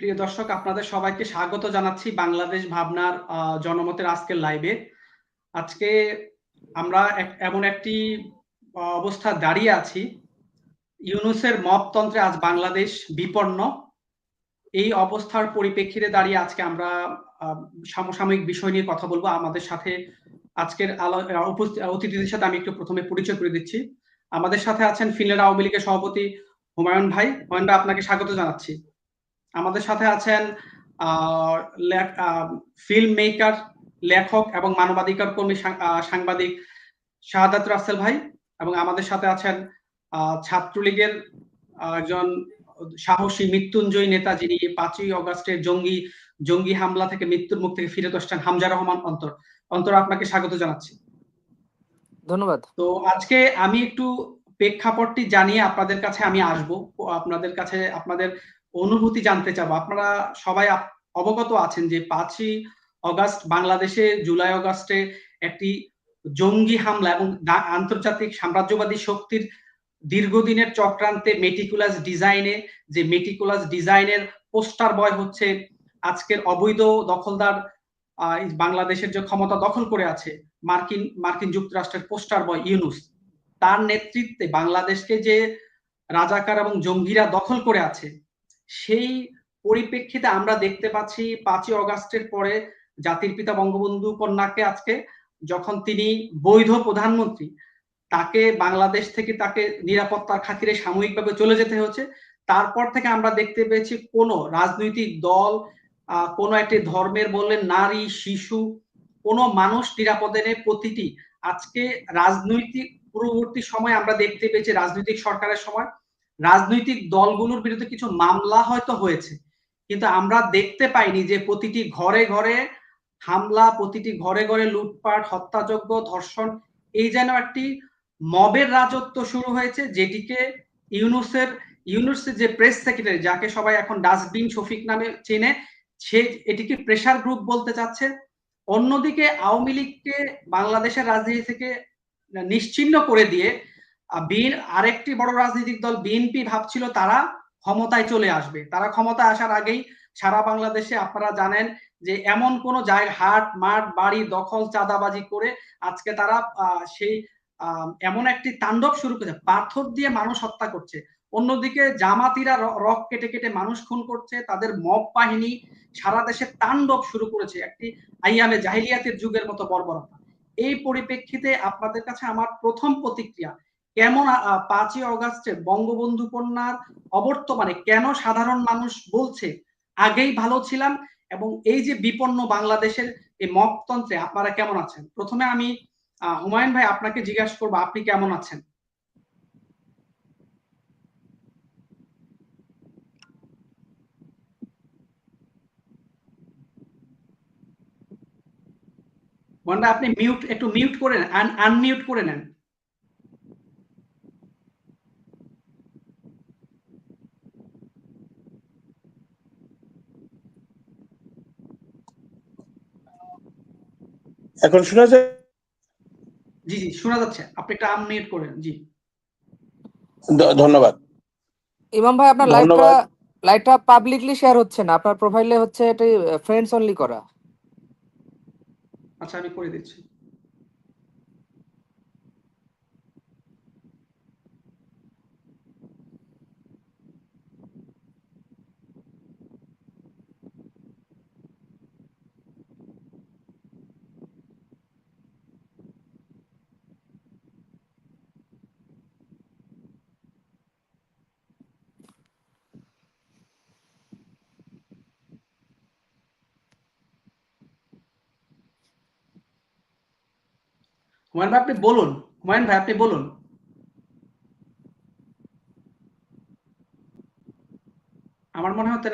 প্রিয় দর্শক, আপনাদের সবাইকে স্বাগত জানাচ্ছি বাংলাদেশ ভাবনার জনমতের আজকের লাইভে আজকে আমরা এমন একটি অবস্থা দাঁড়িয়ে আছি। ইউনুসের মপতন্ত্রে আজ বাংলাদেশ বিপন্ন। এই অবস্থার পরিপ্রেক্ষিতে দাঁড়িয়ে আজকে আমরা সমসাময়িক বিষয় নিয়ে কথা বলব। আমাদের সাথে আজকের অতিথিদের সাথে আমি একটু প্রথমে পরিচয় করে দিচ্ছি। আমাদের সাথে আছেন ফিনল্যান্ড আওয়ামী লীগের সভাপতি হুমায়ুন ভাই। হুমায়ুন ভাই, আপনাকে স্বাগত জানাচ্ছি। আমাদের সাথে আছেন ফিল্ম মেকার লেখক এবং মানবাধিকার কর্মী সাংবাদিক শাহাদাত রাসেল ভাই এবং আমাদের সাথে আছেন আহ, ছাত্রলীগের একজন সাহসী মৃত্যুঞ্জয়ী নেতা যিনি পাঁচই অগস্টের জঙ্গি জঙ্গি হামলা থেকে মৃত্যুর মুখ থেকে ফিরে আসছেন হামজা রহমান অন্তর। অন্তর আপনাকে স্বাগত জানাচ্ছি। ধন্যবাদ। তো আজকে আমি একটু প্রেক্ষাপটটি জানিয়ে আপনাদের কাছে আমি আসব আপনাদের কাছে আপনাদের অনুভূতি জানতে চাবো। আপনারা সবাই অবগত আছেন যে পাঁচই অগাস্ট বাংলাদেশে জুলাই অগাস্টে একটি জঙ্গি হামলা এবং আন্তর্জাতিক সাম্রাজ্যবাদী শক্তির দীর্ঘদিনের চক্রান্তে মেটিকুলাস ডিজাইনে, যে মেটিকুলাস ডিজাইনের পোস্টার বয় হচ্ছে আজকের অবৈধ দখলদার বাংলাদেশের যে ক্ষমতা দখল করে আছে, মার্কিন মার্কিন যুক্তরাষ্ট্রের পোস্টার বয় ইউনুস। তার নেতৃত্বে বাংলাদেশকে যে রাজাকার এবং জঙ্গিরা দখল করে আছে সেই পরিপ্রেক্ষিতে আমরা দেখতে পাচ্ছি পাঁচই অগাস্টের পরে জাতির পিতা বঙ্গবন্ধু কন্যাকে আজকে যখন তিনি বৈধ প্রধানমন্ত্রী, তাকে বাংলাদেশ থেকে তাকে নিরাপত্তার খাতিরে সাময়িকভাবে চলে যেতে হচ্ছে তারপর থেকে আমরা দেখতে পেয়েছি কোন রাজনৈতিক দল কোনো একটি ধর্মের বললেন নারী, শিশু, কোনো মানুষ নিরাপদে নেই। প্রতিটি আজকে রাজনৈতিক পূর্ববর্তী সময় আমরা দেখতে পেয়েছি, রাজনৈতিক সরকারের সময় রাজনৈতিক দলগুলোর বিরুদ্ধে কিছু মামলা হয়তো হয়েছে, কিন্তু আমরা দেখতে পাইনি যে প্রতিটি ঘরে ঘরে হামলা, প্রতিটি ঘরে ঘরে লুটপাট, হত্যাযজ্ঞ, ধর্ষণ, এই যেন একটি মবের রাজত্ব শুরু হয়েছে, যেটিকে ইউনুসের ইউনুসের যে প্রেস সেক্রেটারি যাকে সবাই এখন ডাস্টবিন শফিক নামে চেনে, সে এটিকে প্রেসার গ্রুপ বলতে চাচ্ছে। অন্যদিকে আওয়ামী লীগকে বাংলাদেশের রাজনীতি থেকে নিশ্চিহ্ন করে দিয়ে বিএন, আরেকটি বড় রাজনৈতিক দল বিএনপি ভাবছিল তারা ক্ষমতায় চলে আসবে। তারা ক্ষমতায় আসার আগেই সারা বাংলাদেশে আপনারা জানেন যে এমন কোন জায়গা হাট, মাঠ, বাড়ি দখল, চাঁদাবাজি করে আজকে তারা সেই এমন একটি তাণ্ডব শুরু করেছে। পাথর দিয়ে মানুষ হত্যা করছে। অন্যদিকে জামাতিরা রক কেটে কেটে মানুষ খুন করছে। তাদের মব বাহিনী সারা দেশে তাণ্ডব শুরু করেছে একটি আইয়ামে জাহিলিয়াতের যুগের মতো বর্বরতা। এই পরিপ্রেক্ষিতে আপনাদের কাছে আমার প্রথম প্রতিক্রিয়া কেমন পাঁচই অগাস্টে বঙ্গবন্ধু কন্যার অবর্তমানে কেন সাধারণ মানুষ বলছে, আগেই ভালো ছিলাম এবং এই যে বিপন্ন বাংলাদেশের এই মপতন্ত্রে আপনারা কেমন আছেন? প্রথমে আমি হুমায়ুন ভাই আপনাকে জিজ্ঞাসা করব, আপনি কেমন আছেন? আপনি মিউট একটু মিউট করে নেন আনমিউট করে নেন। এখন শোনা যায়? জি জি শোনা যাচ্ছে। আপনি একটা আনমিউট করেন জি। ধন্যবাদ। ইমাম ভাই আপনার লাইভটা। লাইভটা পাবলিকলি শেয়ার হচ্ছে না। আপনার প্রোফাইলে হচ্ছে এটা ফ্রেন্ডস অনলি করা। আচ্ছা আমি করে দিচ্ছি। হুমায়ুন ভাই, আপনি বলুন। হুমায়ুন ভাই, আপনি বলুন। আমার মনে হচ্ছে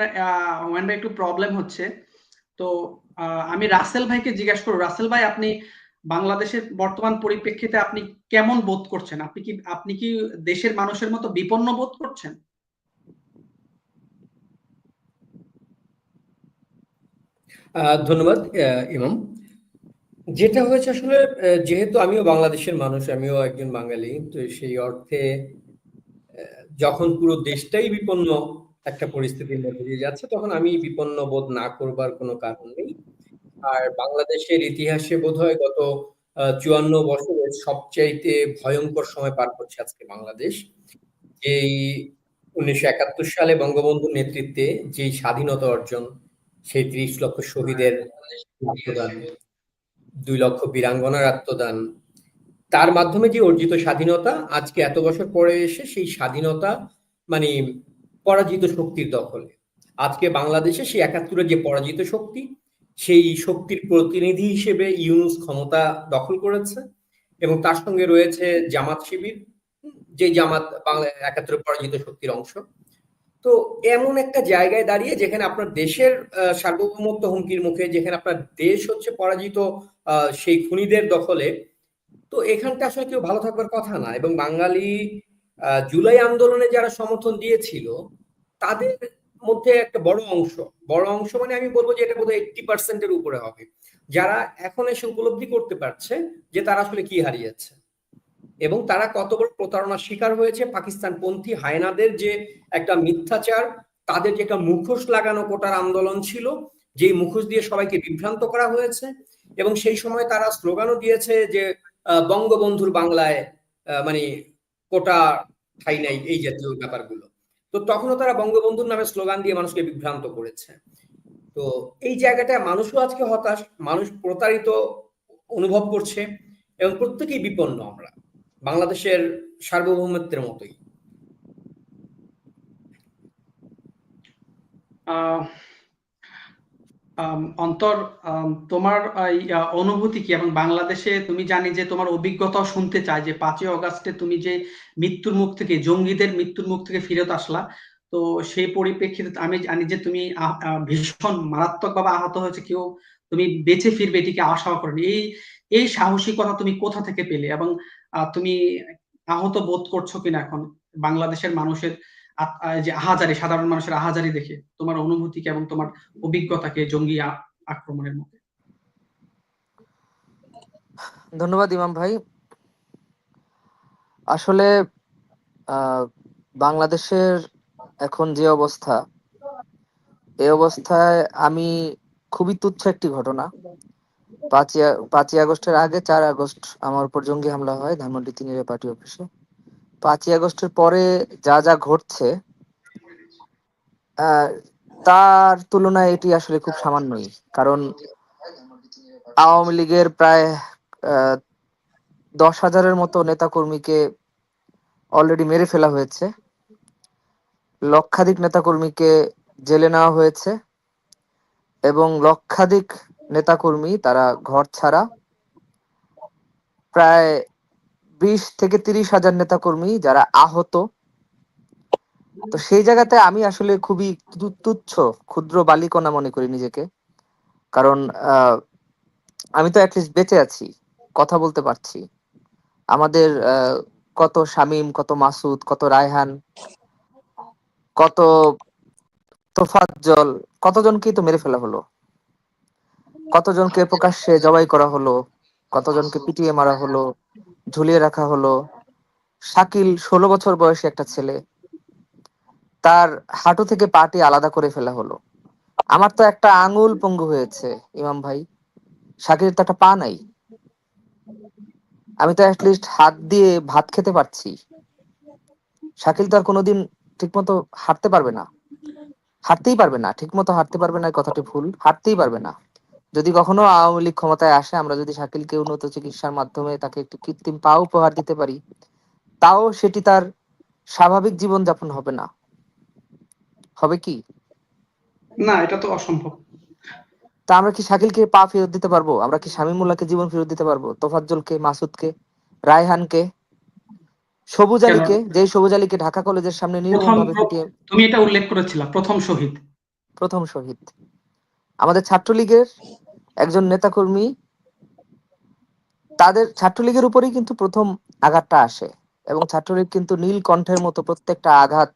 হুমায়ুন ভাই একটু প্রবলেম হচ্ছে। তো আমি রাসেল ভাইকে জিজ্ঞাসা করব, রাসেল ভাই, আপনি বাংলাদেশের বর্তমান পরিপ্রেক্ষিতে আপনি কেমন বোধ করছেন? আপনি কি আপনি কি দেশের মানুষের মতো বিপন্ন বোধ করছেন? ধন্যবাদ ইমাম। যেটা হয়েছে আসলে যেহেতু আমিও বাংলাদেশের মানুষ আমিও একজন বাঙালি তো সেই অর্থে যখন পুরো দেশটাই বিপন্ন একটা পরিস্থিতির মধ্যে দিয়ে যাচ্ছে তখন আমি বিপন্ন বোধ না করবার কোনো কারণ নেই। আর বাংলাদেশের ইতিহাসে বোধহয় গত চুয়ান্ন বছরের সবচাইতে ভয়ঙ্কর সময় পার করছে আজকে বাংলাদেশ। এই উনিশশো একাত্তর সালে বঙ্গবন্ধুর নেতৃত্বে যেই স্বাধীনতা অর্জন সেই ত্রিশ লক্ষ শহীদের দুই লক্ষ বীরাঙ্গনার আত্মদান তার মাধ্যমে যে অর্জিত স্বাধীনতা, আজকে এত বছর পরে এসে সেই স্বাধীনতা মানে পরাজিত শক্তির দখলে। আজকে বাংলাদেশে সেই একাত্তরের যে পরাজিত শক্তি, সেই শক্তির প্রতিনিধি হিসেবে ইউনুস ক্ষমতা দখল করেছে এবং তার সঙ্গে রয়েছে জামাত শিবির, যে জামাত বাংলা একাত্তরের পরাজিত শক্তির অংশ। তো এমন একটা জায়গায় দাঁড়িয়ে যেখানে আপনার দেশের সার্বভৌমত্ব হুমকির মুখে, যেখানে আপনার দেশ হচ্ছে পরাজিত সেই খুনিদের দখলে, তো এখানটা আসলে কেউ ভালো থাকবার কথা না। এবং বাঙালি জুলাই আন্দোলনে যারা সমর্থন দিয়েছিল, তাদের মধ্যে একটা বড় অংশ বড় অংশ মানে আমি বলব যে এটা বোধহয় এইটটি পার্সেন্টের উপরে হবে। যারা এখন এসে উপলব্ধি করতে পারছে যে তারা আসলে কি হারিয়েছে। এবং তারা কত বড় প্রতারণার শিকার হয়েছে? পাকিস্তানপন্থী হায়নাদের যে একটা মিথ্যাচার, তাদের যে একটা মুখোশ লাগানো কোটার আন্দোলন ছিল, যেই মুখোশ দিয়ে সবাইকে বিভ্রান্ত করা হয়েছে এবং সেই সময় তারা স্লোগানও দিয়েছে যে বঙ্গবন্ধুর বাংলায় মানে কোটা ঠাই নাই এই জাতীয় ব্যাপারগুলো। তো তখনও তারা বঙ্গবন্ধুর নামে স্লোগান দিয়ে মানুষকে বিভ্রান্ত করেছে। তো এই জায়গাটায় মানুষও আজকে হতাশ, মানুষ প্রতারিত অনুভব করছে এবং প্রত্যেকেই বিপন্ন আমরা। বাংলাদেশের সার্বভৌমত্বের মতোই। অন্তর তোমার অনুভূতি কি? এবং বাংলাদেশে তুমি জানি যে তোমার অভিজ্ঞতাও শুনতে চাই যে পাঁচই অগাস্টে তুমি যে মৃত্যুর মুখ থেকে, জঙ্গিদের মৃত্যুর মুখ থেকে ফিরত আসলা। তো সেই পরিপ্রেক্ষিতে আমি জানি যে তুমি ভীষণ মারাত্মকভাবে আহত হয়েছে। কেউ তুমি বেঁচে ফিরবে, এটিকে আশাও করেনি। এই এই সাহসিকতা তুমি কোথা থেকে পেলে? এবং তুমি আহত বোধ করছ কিনা এখন? বাংলাদেশের মানুষের যে আহাজারি, সাধারণ মানুষের আহাজারি দেখে তোমার অনুভূতিকে এবং তোমার অভিজ্ঞতাকে জঙ্গি আক্রমণের মধ্যে? ধন্যবাদ ইমাম ভাই। আসলে বাংলাদেশের এখন যে অবস্থা এই অবস্থায় আমি খুবই তুচ্ছ একটি ঘটনা। পাঁচই পাঁচই আগস্টের আগে চার আগস্ট আমার উপর জঙ্গি হামলা হয় ধানমন্ডি তিনের পার্টি অফিসে। পাঁচই আগস্টের পরে যা যা ঘটছে তার তুলনায় এটি আসলে খুব সামান্যই। কারণ আওয়ামী লীগের প্রায় দশ হাজারের মতো নেতাকর্মীকে অলরেডি মেরে ফেলা হয়েছে। লক্ষাধিক নেতাকর্মীকে জেলে নেওয়া হয়েছে এবং লক্ষাধিক নেতাকর্মী, তারা ঘর ছাড়া। প্রায় বিশ থেকে তিরিশ হাজার নেতাকর্মী যারা আহত। তো সেই জায়গাতে আমি আসলে খুবই তুচ্ছ, ক্ষুদ্র বালিকণা মনে করি নিজেকে। কারণ আমি তো অ্যাটলিস্ট বেঁচে আছি, কথা বলতে পারছি। আমাদের কত শামীম, কত মাসুদ, কত রায়হান, কত তোফাজ্জল, কতজনকেই তো মেরে ফেলা হলো। কতজনকে প্রকাশ্যে জবাই করা হলো? কতজনকে পিটিয়ে মারা হলো? ঝুলিয়ে রাখা হলো? শাকিল ষোলো বছর বয়সী একটা ছেলে। তার হাঁটু থেকে পাটি আলাদা করে ফেলা হলো। আমার তো একটা আঙুল পঙ্গু হয়েছে, ইমাম ভাই। শাকির তো একটা পা নাই। আমি তো অ্যাটলিস্ট হাত দিয়ে ভাত খেতে পারছি। শাকিল তো আর কোনোদিন ঠিকমতো হাঁটতে পারবে না। হাঁটতেই পারবে না, ঠিকমতো হাঁটতে পারবে না কথাটি ভুল, হাঁটতেই পারবে না। যদি কখনো আওয়ামী লীগ ক্ষমতায় আসে আমরা যদি শাকিলকে উন্নত চিকিৎসার মাধ্যমে তাকে একটি কৃত্রিম পা উপহার দিতে পারি তাও সেটি তার স্বাভাবিক জীবন যাপন হবে না। হবে কি? না এটা তো অসম্ভব। তা আমরা কি শাকিলকে পা ফেরত দিতে পারব? আমরা কি শামীমুল্লাহকে জীবন ফেরত দিতে পারব? তোফাজ্জলকে মাসুদকে রায়হানকে সবুজ আলীকে যে সবুজ আলীকে ঢাকা কলেজের সামনে নির্মমভাবে পিটিয়ে তুমি এটা উল্লেখ করেছিলা প্রথম শহীদ। প্রথম শহীদ। আমাদের ছাত্রলীগের একজন নেতাকর্মী, তাদের ছাত্রলীগের উপরেই কিন্তু প্রথম আঘাতটা আসে এবং ছাত্রলীগ কিন্তু নীল কণ্ঠের মতো প্রত্যেকটা আঘাত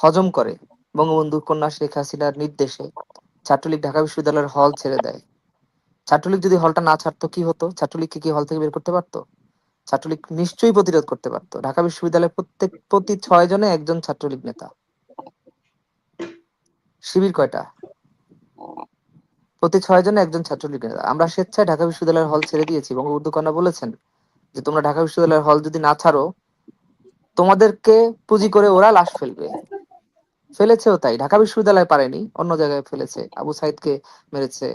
হজম করে। বঙ্গবন্ধু কন্যা শেখ হাসিনার নির্দেশে ছাত্রলীগ ঢাকা বিশ্ববিদ্যালয়ের হল ছেড়ে দেয়। ছাত্রলীগ যদি হলটা না ছাড়তো, কি হতো? ছাত্রলীগকে কি হল থেকে বের করতে পারতো? ছাত্রলীগ নিশ্চয়ই প্রতিরোধ করতে পারতো। ঢাকা বিশ্ববিদ্যালয়ের প্রত্যেক প্রতি ছয় জনে একজন ছাত্রলীগ নেতা। শিবির কয়টা? প্রতি ছয় জনে একজন ছাত্রলীগ। আমরা স্বেচ্ছায় ঢাকা বিশ্ববিদ্যালয়ের হল ছেড়ে দিয়েছি বঙ্গবন্ধু কন্যা বলেছেন যে, তোমরা ঢাকা বিশ্ববিদ্যালয়ের হল যদি না ছাড়ো, তোমাদেরকে পুঁজি করে ওরা লাশ ফেলবে। ফেলেছেও তাই। ঢাকা বিশ্ববিদ্যালয় পারেনি, অন্য জায়গায় ফেলেছে। আবু সাইদকে মেরেছে।